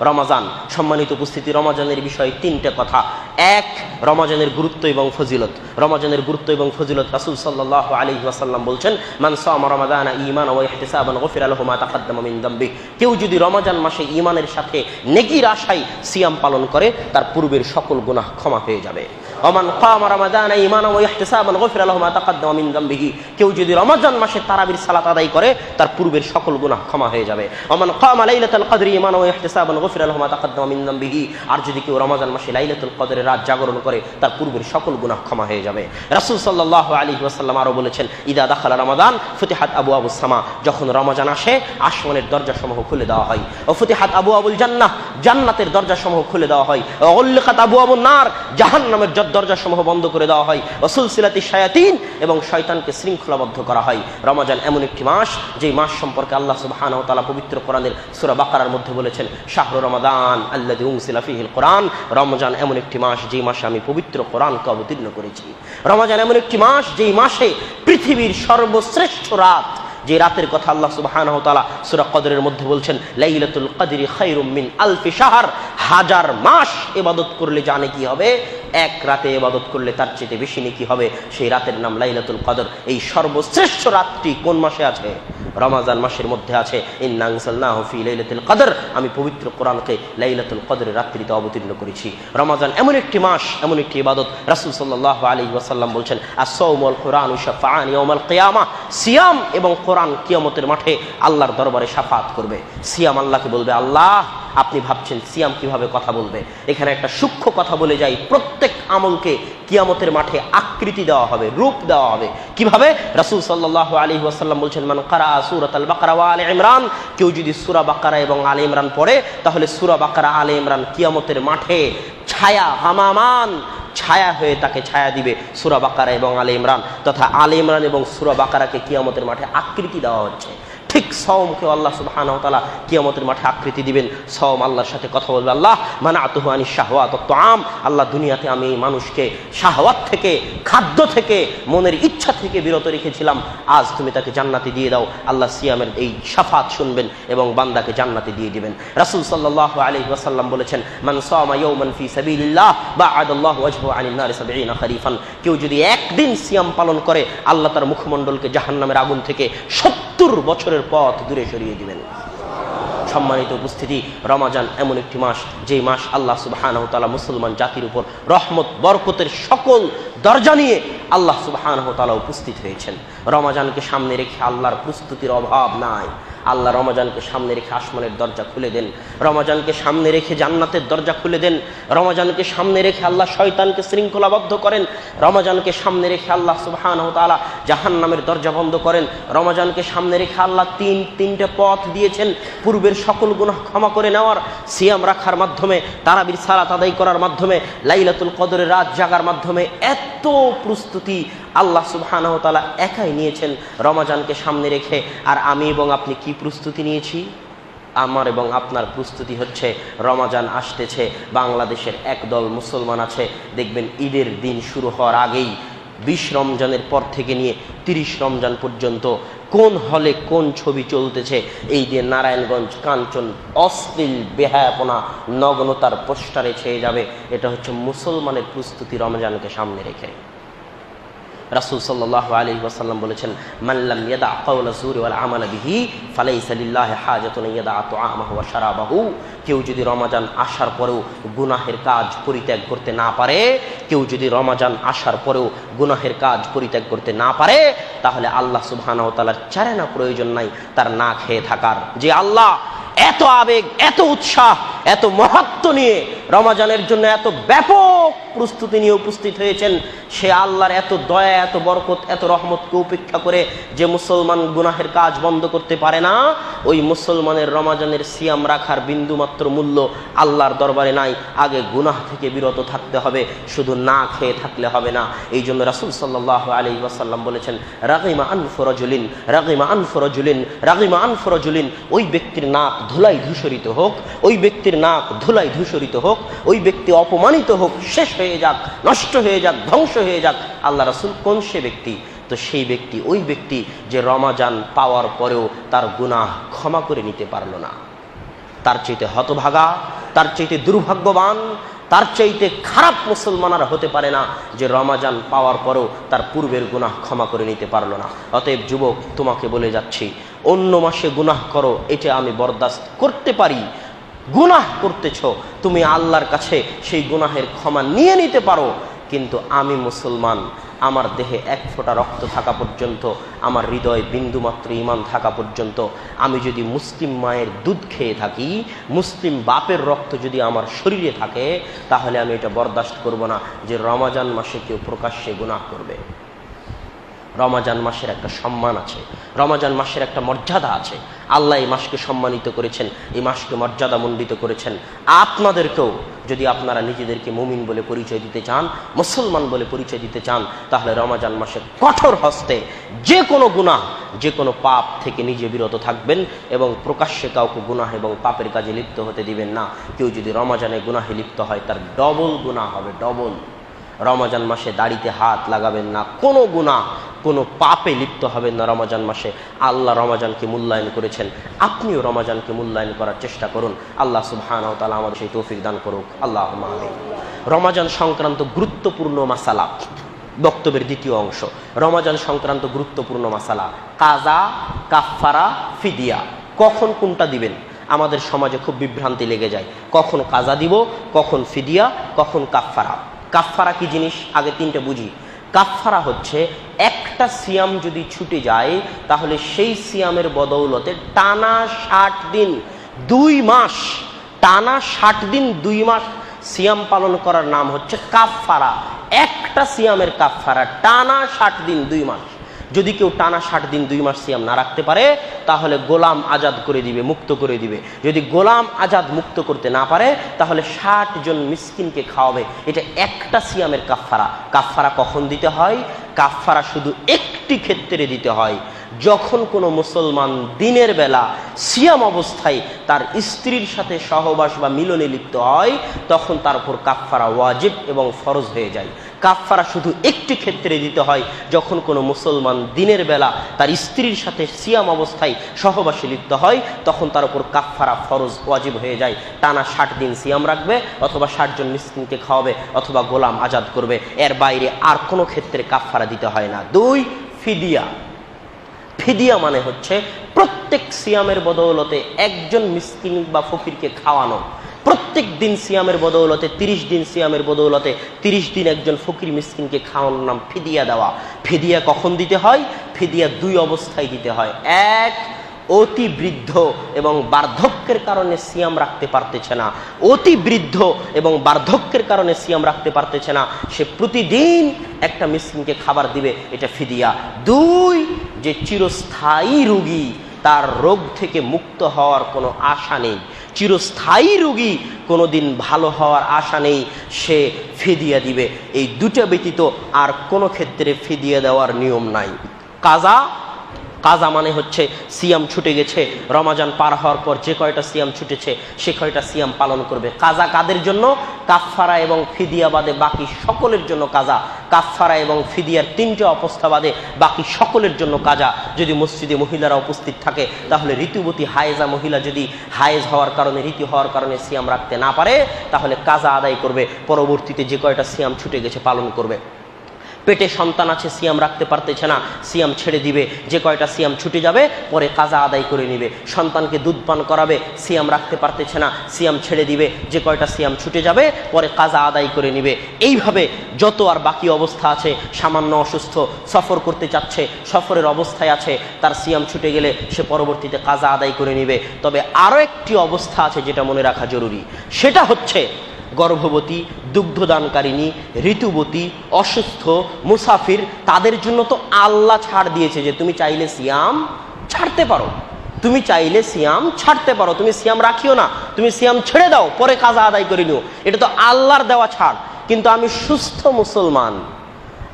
রমাজান। সম্মানিত উপস্থিতি রমাজানের বিষয়ে তিনটে কথা। এক, রমাজানের গুরুত্ব এবং ফজিলত। রমাজানের গুরুত্ব এবং ফজিলত রাসূল সাল্লাল্লাহু আলী ওয়াসাল্লাম বলছেন, মান সামা রমাদানা ঈমানা ওয়া ইহতিসাবান গফিরা লাহু মা তাকাদ্দামা মিন কেউ যদি রমাজান মাসে ইমানের সাথে নেকির আশায় সিয়াম পালন করে, তার পূর্বের সকল গুনাহ ক্ষমা হয়ে যাবে। ওমান কামা রমাদানা ঈমানা ওয়া ইহতিসাবান গফিরা লাহু মা তাকাদ্দামা মিন যামবিহি কেউ যদি রমাজান মাসে তারাবির সালাত আদায় করে, তার পূর্বের সকল গুনাহ ক্ষমা হয়ে যাবে। ওমান কামা লাইলাতুল কদরি ঈমানা ওয়া ইহতিসাবান গফিরা লাহু মা তাকাদ্দামা মিন আর যদি কেউ রমাজান মাসে লাইলাতুল কদরের রাত জাগরণ করে, তার পূর্বের সকল গুনাহ ক্ষমা হয়ে যাবে। রাসূল সাল্লাল্লাহু আলাইহি ওয়াসাল্লাম আরও বলেছেন, ইদা দাখালা রমাদান, ফুতিহাত আবু আবু সামা। যখন রমাজান আসে, আসমানের দরজাসমূহ খুলে দেওয়া হয়। ও ফুতিহাত আবু আবুল জান্নাহ, জান্নাতের দরজাসমূহ খুলে দেওয়া হয়। ও উল্লিকাত আবু আবু নার, জাহান্নামের দরজাসমূহ বন্ধ করে দেওয়া হয়। ও সুলসিলাতি শায়াতিন, এবং শয়তানকে শৃঙ্খলাবদ্ধ করা হয়। রমাজান এমন একটি মাস, যেই মাস সম্পর্কে আল্লাহ সুবহানাহু তাআলা পবিত্র কোরআনের সূরা বাকারার মধ্যে বলেছেন, শাহরু রমাদান আল্লাযী উনসিলা কোরআন। রমজান এমন একটি মাস যেই মাসে আমি পবিত্র কোরআনকে অবতীর্ণ করেছি। রমাজান এমন একটি মাস, যেই মাসে পৃথিবীর সর্বশ্রেষ্ঠ রাত যে রাতের কথা আল্লাহ তাআলা সূরা কদরের মধ্যে বলছেন, লাইলাতুল কদরি খায়রুম মিন আলফি শাহর হাজার মাস ইবাদত করলে জানে কি হবে? এক রাতে ইবাদত করলে তার চেয়ে বেশি নেকি হবে? সেই রাতের নাম লাইলাতুল কদর। এই সর্বশ্রেষ্ঠ রাতটি কোন মাসে আছে? রমাজান মাসের মধ্যে আছে। কদর আমি পবিত্র কোরআনকে লাইলাতুল কদরের রাত্রিতে অবতীর্ণ করেছি। রমাজান এমন একটি মাস, এমন একটি ইবাদত। রাসূল সাল্লাহ আলাইহি ওয়াসাল্লাম বলছেন আস-সাওমুল কুরআন সিয়াম এবং কোরআন কিয়ামতের মাঠে আল্লাহর দরবারে শাফাত করবে। সিয়াম আল্লাহকে বলবে, আল্লাহ, আপনি ভাবছেন সিয়াম কীভাবে কথা বলবে? এখানে একটা সূক্ষ্ম কথা বলে যাই, প্রত্যেক আমলকে কিয়ামতের মাঠে আকৃতি দেওয়া হবে, রূপ দেওয়া হবে। কীভাবে? রাসূল সাল্লাল্লাহু আলাইহি ওয়াসাল্লাম বলছেন, মান কারা সূরাত আল বাকারা আলে ইমরান? কেউ যদি সুরা বাকারা এবং আলে ইমরান পড়ে, তাহলে সূরা বাকারা, আলে ইমরান কিয়ামতের মাঠে ছায়া, হামামান ছায়া হয়ে তাকে ছায়া দিবে সুরা বাকারা এবং আলে ইমরান তথা আলে ইমরান এবং সুরা বাকারাকে কিয়ামতের মাঠে আকৃতি দেওয়া হচ্ছে। ঠিক সওমকে আল্লাহ সুবহানাহু ওয়া তাআলা কিয়ামতের মাঠে আকৃতি দিবেন। সওম আল্লাহর সাথে কথা বলবে। আল্লাহ মানাতুহু আনিশ শাহওয়াত ওয়াত তাআম। আল্লাহ দুনিয়াতে আমি এই মানুষকে শাহওয়াত থেকে, খাদ্য থেকে, মনের ইচ্ছা থেকে বিরত রেখেছিলাম। আজ তুমি তাকে জান্নাতে দিয়ে দাও। আল্লাহ সিয়ামের এই শাফাত শুনবেন এবং বান্দাকে জান্নাতে দিয়ে দিবেন। রাসূল সাল্লাল্লাহু আলাইহি ওয়াসাল্লাম বলেছেন, মান সামা ইয়াওমান ফি সাবিলিল্লাহ বা'আদাল্লাহু ওয়াজহু আনিন নারি 70 খরিফান কেউ যদি একদিন সিয়াম পালন করে, আল্লাহ তার মুখমণ্ডলকে জাহান্নামের আগুন থেকে সত্তর বছরের পথ দূরে সরিয়ে দিবেন। সম্মানিত উপস্থিতি, রমাজান এমন একটি মাস, যেই মাস আল্লাহ সুবহানাহু তালা মুসলমান জাতির উপর রহমত, বরকতের সকল দরজা নিয়ে আল্লাহ সুবহানাহু তালা উপস্থিত হয়েছেন। রমাজানকে সামনে রেখে আল্লাহর প্রস্তুতির অভাব নাই। আল্লাহ রমাজানকে সামনে রেখে আসমানের দরজা খুলে দেন। রমাজানকে সামনে রেখে জান্নাতের দরজা খুলে দেন। রমাজানকে সামনে রেখে আল্লাহ শয়তানকে শৃঙ্খলাবদ্ধ করেন। রমাজানকে সামনে রেখে আল্লাহ সুবহানাহু তাআলা জাহান্নামের দরজা বন্ধ করেন। রমাজানকে সামনে রেখে আল্লাহ তিন, তিনটে পথ দিয়েছেন পূর্বের সকল গুনাহ ক্ষমা করে নেওয়ার। সিয়াম রাখার মাধ্যমে, তারাবির সালাত আদায় করার মাধ্যমে, লাইলাতুল কদরের রাত জাগার মাধ্যমে এত প্রস্তুতি আল্লাহ সুবহানাহু একাই নিয়েছেন রমাজানকে সামনে রেখে। আর আমি এবং আপনি কি প্রস্তুতি নিয়েছি? আমার এবং আপনার প্রস্তুতি হচ্ছে রমাজান আসতেছে, বাংলাদেশের একদল মুসলমান আছে। দেখবেন ঈদের দিন শুরু হওয়ার আগেই বিশ রমজানের পর থেকে নিয়ে তিরিশ রমজান পর্যন্ত কোন হলে কোন ছবি চলতেছে, এই দিয়ে নারায়ণগঞ্জ, কাঞ্চন, অশ্লীল বেহায়াপনা, নগ্নতার পোস্টারে ছেয়ে যাবে। এটা হচ্ছে মুসলমানের প্রস্তুতি রমজানকে সামনে রেখে। রাসূল সাল্লাল্লাহু আলাইহি ওয়াসাল্লাম বলেছেন মাল্লাম ইয়াদা কাওলা জুরি ওয়াল আমাল বিহি, ফালাইসা লিল্লাহি হাজাতুন ইয়াদা ওয়া শারাবাহু। কেউ যদি রমাজান আসার পরেও গুনাহের কাজ পরিত্যাগ করতে না পারে, কেউ যদি রমাজান আসার পরেও গুনাহের কাজ পরিত্যাগ করতে না পারে, তাহলে আল্লাহ সুবহানাহু ওয়া তাআলার চারে না প্রয়োজন নাই, তার না খেয়ে থাকার। যে আল্লাহ এত আবেগ, এত উৎসাহ এত মহত্ব নিয়ে রমাজানের জন্য এত ব্যাপক প্রস্তুতি নিয়ে উপস্থিত হয়েছেন, সে আল্লাহর এত দয়া, এত বরকত, এত রহমতকে উপেক্ষা করে যে মুসলমান গুনাহের কাজ বন্ধ করতে পারে না, ওই মুসলমানের রমাজানের সিয়াম রাখার বিন্দুমাত্র মূল্য আল্লাহর দরবারে নাই। আগে গুনাহ থেকে বিরত থাকতে হবে, শুধু না খেয়ে থাকলে হবে না। এই জন্য রাসুল সাল্লাহ আলী ওয়াসাল্লাম বলেছেন, রাগিমা আনফরজুলিন রাগিমা আনফরজুলিন রাগিমা আনফরজুলিন ওই ব্যক্তির নাক ধুলাই ধূসরিত হোক, ওই ব্যক্তির নাক ধুলাই ধূসরিত হোক, ওই ব্যক্তি অপমানিত হোক, শেষ হয়ে যাক, নষ্ট হয়ে যাক, ধ্বংস হয়ে যাক, আল্লাহ রাসুল কোন সে ব্যক্তি? তো সেই ব্যক্তি, ওই ব্যক্তি যে রমাজান পাওয়ার পরেও তার গুনাহ ক্ষমা করে নিতে পারল না। তার চাইতে হতভাগা, তার চাইতে দুর্ভাগ্যবান, তার চাইতে খারাপ মুসলমান আর হতে পারে না যে রমাজান পাওয়ার পরেও তার পূর্বের গুনাহ ক্ষমা করে নিতে পারল না। অতএব যুবক, তোমাকে বলে যাচ্ছি, অন্য মাসে গুনাহ করো, এটা আমি বরদাস্ত করতে পারি গুনাহ করতেছ। তুমি আল্লাহর কাছে সেই গুনাহের ক্ষমা নিয়ে নিতে পারো। কিন্তু আমি মুসলমান, আমার দেহে এক ফোঁটা রক্ত থাকা পর্যন্ত, আমার হৃদয়ে বিন্দুমাত্র ইমান থাকা পর্যন্ত, আমি যদি মুসলিম মায়ের দুধ খেয়ে থাকি, মুসলিম বাপের রক্ত যদি আমার শরীরে থাকে, তাহলে আমি এটা বরদাস্ত করব না যে রমাজান মাসে কেউ প্রকাশ্যে গুনাহ করবে। রমাজান মাসের একটা সম্মান আছে, রমাজান মাসের একটা মর্যাদা আছে। আল্লাহ এই মাসকে সম্মানিত করেছেন, এই মাসকে মর্যাদা মণ্ডিত করেছেন। আপনাদেরকেও যদি আপনারা নিজেদেরকে মুমিন বলে পরিচয় দিতে চান, মুসলমান বলে পরিচয় দিতে চান, তাহলে রমাজান মাসের কঠোর হস্তে যে কোনো গুনাহ, যে কোনো পাপ থেকে নিজে বিরত থাকবেন এবং প্রকাশ্যে কাউকে গুনাহ এবং পাপের কাজে লিপ্ত হতে দিবেন না। কেউ যদি রমাজানে গুনাহে লিপ্ত হয়, তার ডবল গুনাহ হবে ডবল রমাজান মাসে দাড়িতে হাত লাগাবেন না, কোনো গুণা কোনো পাপে লিপ্ত হবেন না রমাজান মাসে। আল্লাহ রমাজানকে মূল্যায়ন করেছেন, আপনিও রমাজানকে মূল্যায়ন করার চেষ্টা করুন। আল্লাহ সুবহান তালা আমাদের সেই তৌফিক দান করুক। আল্লাহ। রমাজান সংক্রান্ত গুরুত্বপূর্ণ মাসালা, বক্তব্যের দ্বিতীয় অংশ। রমাজান সংক্রান্ত গুরুত্বপূর্ণ মাসালা, কাজা, কাফফারা, ফিদিয়া। কখন কোনটা দিবেন? আমাদের সমাজে খুব বিভ্রান্তি লেগে যায়। কখন কাজা দিব, কখন ফিদিয়া, কখন কাফফারা। কাফফারা কি জিনিস? আগে তিনটে বুঝি। কাফফারা হচ্ছে একটা সিয়াম যদি ছুটে যায়, তাহলে সেই সিয়ামের বদৌলতে টানা ষাট দিন, দুই মাস, টানা ষাট দিন, দুই মাস সিয়াম পালন করার নাম হচ্ছে কাফফারা। একটা সিয়ামের কাফফারা, টানা ষাট দিন, দুই মাস। যদি কেউ টানা ষাট দিন, দুই মাস সিয়াম না রাখতে পারে, তাহলে গোলাম আজাদ করে দিবে, মুক্ত করে দিবে। যদি গোলাম আজাদ মুক্ত করতে না পারে, তাহলে ষাট জন মিসকিনকে খাওয়াবে। এটা একটা সিয়ামের কাফফারা। কাফফারা কখন দিতে হয়? কাফফারা শুধু একটি ক্ষেত্রে দিতে হয়। যখন কোনো মুসলমান দিনের বেলা সিয়াম অবস্থায় তার স্ত্রীর সাথে সহবাস বা মিলনে লিপ্ত হয়, তখন তার উপর কাফফারা ওয়াজিব এবং ফরজ হয়ে যায়। কাফফারা শুধু একটি ক্ষেত্রে দিতে হয়, যখন কোনো মুসলমান দিনের বেলা তার স্ত্রীর সাথে সিয়াম অবস্থায় সহবাসে লিপ্ত হয়, তখন তার উপর কাফফারা ফরজ ওয়াজিব হয়ে যায়। টানা ষাট দিন সিয়াম রাখবে, অথবা ষাটজন মিসকিনকে খাওয়াবে, অথবা গোলাম আজাদ করবে। এর বাইরে আর কোনো ক্ষেত্রে কাফফারা দিতে হয় না। দুই, ফিদিয়া। ফিদিয়া মানে হচ্ছে প্রত্যেক সিয়ামের বদৌলতে একজন মিসকিন বা ফকিরকে খাওয়ানো। প্রত্যেক দিন সিয়ামের বদৌলতে, তিরিশ দিন সিয়ামের বদৌলতে, তিরিশ দিন একজন ফকির মিসকিনকে খাওয়ানোর নাম ফিদিয়া দেওয়া। ফিদিয়া কখন দিতে হয়? ফিদিয়া দুই অবস্থায় দিতে হয়। এক, অতি বৃদ্ধ এবং বার্ধক্যের কারণে সিয়াম রাখতে পারতেছে না। অতি বৃদ্ধ এবং বার্ধক্যের কারণে সিয়াম রাখতে পারতেছে না। সে প্রতিদিন একটা মিসকিনকে খাবার দিবে, এটা ফিদিয়া। দুই, যে চিরস্থায়ী রুগী তার রোগ থেকে মুক্ত হওয়ার কোনো আশা নেই। চিরস্থায়ী রোগী কোনো দিন ভালো হওয়ার আশা নেই, সে ফিদিয়া দিবে। এই দুটো ব্যতীত আর কোনো ক্ষেত্রে ফিদিয়া দেওয়ার নিয়ম নাই। কাজা কাজা মানে হচ্ছে সিয়াম ছুটে গেছে। রমাজান পার হওয়ার পর যে কয়টা সিয়াম ছুটেছে, সে কয়টা সিয়াম পালন করবে। কাজা কাদের জন্য? কাফফারা এবং ফিদিয়া বাদে বাকি সকলের জন্য কাজা। কাফফারা এবং ফিদিয়ার তিনটে অবস্থা বাদে বাকি সকলের জন্য কাজা। যদি মসজিদে মহিলারা উপস্থিত থাকে, তাহলে ঋতুবতী হায়েজা মহিলা যদি হায়েজ হওয়ার কারণে, ঋতু হওয়ার কারণে সিয়াম রাখতে না পারে, তাহলে কাজা আদায় করবে। পরবর্তীতে যে কয়টা সিয়াম ছুটে গেছে, পালন করবে। পেটে সন্তান আছে, সিয়াম রাখতে পারতেছে না, সিয়াম ছেড়ে দিবে। যে কয়টা সিয়াম ছুটে যাবে, পরে কাজা আদায় করে নিবে। সন্তানকে দুধ পান করাবে, সিয়াম রাখতে পারতেছে না, সিয়াম ছেড়ে দিবে। যে কয়টা সিয়াম ছুটে যাবে, পরে কাজা আদায় করে নিবে। এইভাবে যত আর বাকি অবস্থা আছে, সামান্য অসুস্থ, সফর করতে চাচ্ছে, সফরের অবস্থায় আছে, তার সিয়াম ছুটে গেলে সে পরবর্তীতে কাজা আদায় করে নিবে। তবে আরও একটি অবস্থা আছে যেটা মনে রাখা জরুরি। সেটা হচ্ছে গর্ভবতী, দুগ্ধদানকারিণী, ঋতুবতী, অসুস্থ, মুসাফির, তাদের জন্য তো আল্লাহ ছাড় দিয়েছে যে তুমি চাইলে সিয়াম ছাড়তে পারো। তুমি চাইলে সিয়াম ছাড়তে পারো। তুমি সিয়াম রাখিও না। তুমি সিয়াম ছেড়ে দাও, পরে কাজা আদায় করে নিও। এটা তো আল্লাহর দেওয়া ছাড়। কিন্তু আমি সুস্থ মুসলমান।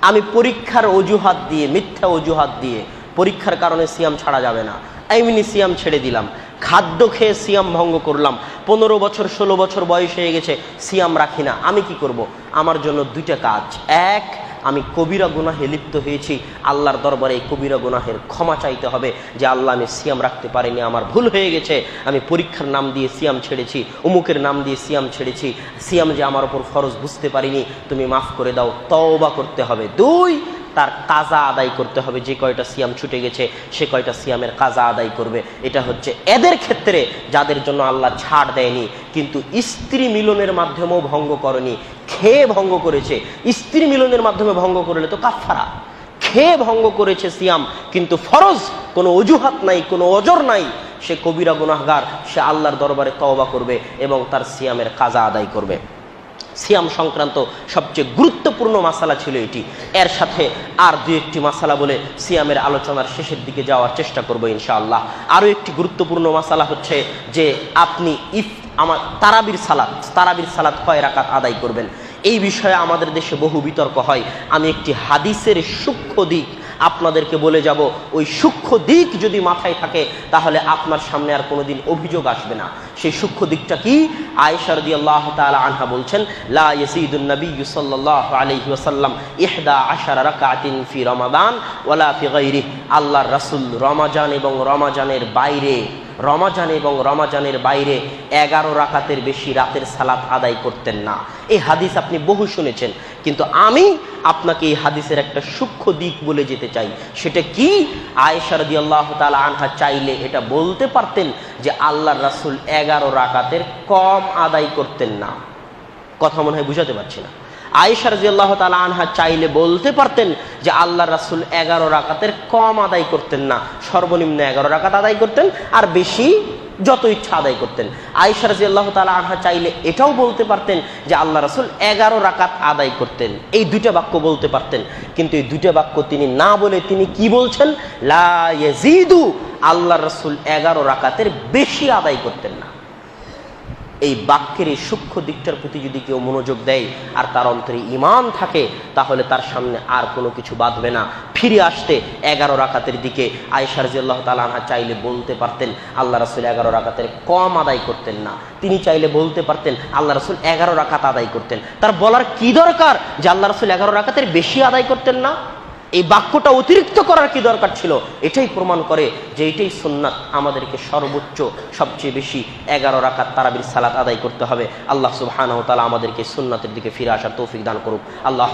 আমি পরীক্ষার অজুহাত দিয়ে, মিথ্যা অজুহাত দিয়ে পরীক্ষার কারণে সিয়াম ছাড়া যাবে না। এমনি সিয়াম ছেড়ে দিলাম। খাদ্য খেয়ে সিয়াম ভঙ্গ করলাম। পনেরো বছর, ষোলো বছর বয়স হয়ে গেছে, সিয়াম রাখি না। আমি কি করব? আমার জন্য দুইটা কাজ। এক, আমি কবিরা গুনাহে লিপ্ত হয়েছি। আল্লাহর দরবারে এই কবিরা গুনাহের ক্ষমা চাইতে হবে যে আল্লাহ আমি সিয়াম রাখতে পারিনি, আমার ভুল হয়ে গেছে। আমি পরীক্ষার নাম দিয়ে সিয়াম ছেড়েছি অমুকের নাম দিয়ে সিয়াম ছেড়েছি। সিয়াম যে আমার ওপর ফরজ বুঝতে পারিনি, তুমি মাফ করে দাও, তওবা করতে হবে। দুই তার কাজা আদায় করতে হবে। যে কয়টা সিয়াম ছুটে গেছে, সে কয়টা সিয়ামের কাজা আদায় করবে। এটা হচ্ছে এদের ক্ষেত্রে যাদের জন্য আল্লাহ ছাড় দেয়নি। কিন্তু স্ত্রী মিলনের মাধ্যমেও ভঙ্গ করেনি। খেয়ে ভঙ্গ করেছে। স্ত্রী মিলনের মাধ্যমে ভঙ্গ করলে তো কাফারা খেয়ে ভঙ্গ করেছে সিয়াম, কিন্তু ফরজ কোনো অজুহাত নাই, কোনো অজর নাই। সে কবিরা গুনাহগার, সে আল্লাহর দরবারে তওবা করবে এবং তার সিয়ামের কাজা আদায় করবে। সিয়াম সংক্রান্ত সবচেয়ে গুরুত্বপূর্ণ মাসালা ছিল এটি। এর সাথে আর দু একটি মাসালা বলে সিয়ামের আলোচনার শেষের দিকে যাওয়ার চেষ্টা করব ইনশাআল্লাহ। আরও একটি গুরুত্বপূর্ণ মাসালা হচ্ছে যে আপনি ইফ আমার তারাবির সালাত তারাবির সালাত কয় রাকাত আদায় করবেন। এই বিষয়ে আমাদের দেশে বহু বিতর্ক হয়। আমি একটি হাদিসের সূক্ষ্ম দিক আপনাদেরকে বলে যাব, ওই সূক্ষ্ম দিক যদি মাথায় থাকে, তাহলে আপনার সামনে আর কোনোদিন অভিযোগ আসবে না। সেই সূক্ষ্ম দিকটা কি? আয়সারদি আল্লাহ তাআলা আনহা বলছেন, লা ইয়াসিদুন নবী সাল্লাল্লাহু আলাইহি ওয়াসাল্লাম ইহদা আশারা রাকাতিন ফি রমাদান ওয়ালা ফি গায়রিহ। আল্লাহ রাসূল রমাজান এবং রমাজানের বাইরে রমাজান এবং রমাজানের বাইরে এগারো রাকাতের বেশি রাতের সালাত আদায় করতেন না। এই হাদিস আপনি বহু শুনেছেন, কিন্তু আমি আপনাকে এই হাদিসের একটা সূক্ষ্ম দিক বলে যেতে চাই। সেটা কি? আয়েশার দি আল্লাহ তালা আনহা চাইলে এটা বলতে পারতেন যে আল্লাহর রাসুল এগারো রাকাতের কম আদায় করতেন না। কথা মনে হয় বুঝাতে পারছি না। আয়েশা রাজি আল্লাহ তালা আনহা চাইলে বলতে পারতেন যে আল্লাহ রাসুল এগারো রাকাতের কম আদায় করতেন না। সর্বনিম্ন এগারো রাকাত আদায় করতেন আর বেশি যত ইচ্ছা আদায় করতেন। আয়েশা রাজি আল্লাহ তালা আনহা চাইলে এটাও বলতে পারতেন যে আল্লাহ রাসুল এগারো রাকাত আদায় করতেন। এই দুইটা বাক্য বলতে পারতেন। কিন্তু এই দুইটা বাক্য তিনি না বলে তিনি কি বলছেন? লা আল্লাহ রাসুল এগারো রাকাতের বেশি আদায় করতেন না। এই বাক্যের এই সূক্ষ্ম দিকটার প্রতি যদি কেউ মনোযোগ দেয় আর তার অন্তরে ইমান থাকে, তাহলে তার সামনে আর কোনো কিছু বাঁধবে না। ফিরে আসতে এগারো রাকাতের দিকে আয়েশার জিল্লাহ তালাহা চাইলে বলতে পারতেন, আল্লাহ রাসুল এগারো রাকাতের কম আদায় করতেন না। তিনি চাইলে বলতে পারতেন, আল্লাহ রাসুল এগারো রাকাত আদায় করতেন। তার বলার কি দরকার যে আল্লাহ রাসুল এগারো রাকাতের বেশি আদায় করতেন না? এই বাক্যটা অতিরিক্ত করার কি দরকার ছিল? এটাই প্রমাণ করে যে এটাই সুন্নাত আমাদেরকে সর্বোচ্চ, সবচেয়ে বেশি এগারো রাকাত তারাবির সালাত আদায় করতে হবে। আল্লাহ সুবহানাহু তালা আমাদেরকে সুন্নাতের দিকে ফিরে আসার তৌফিক দান করুক। আল্লাহ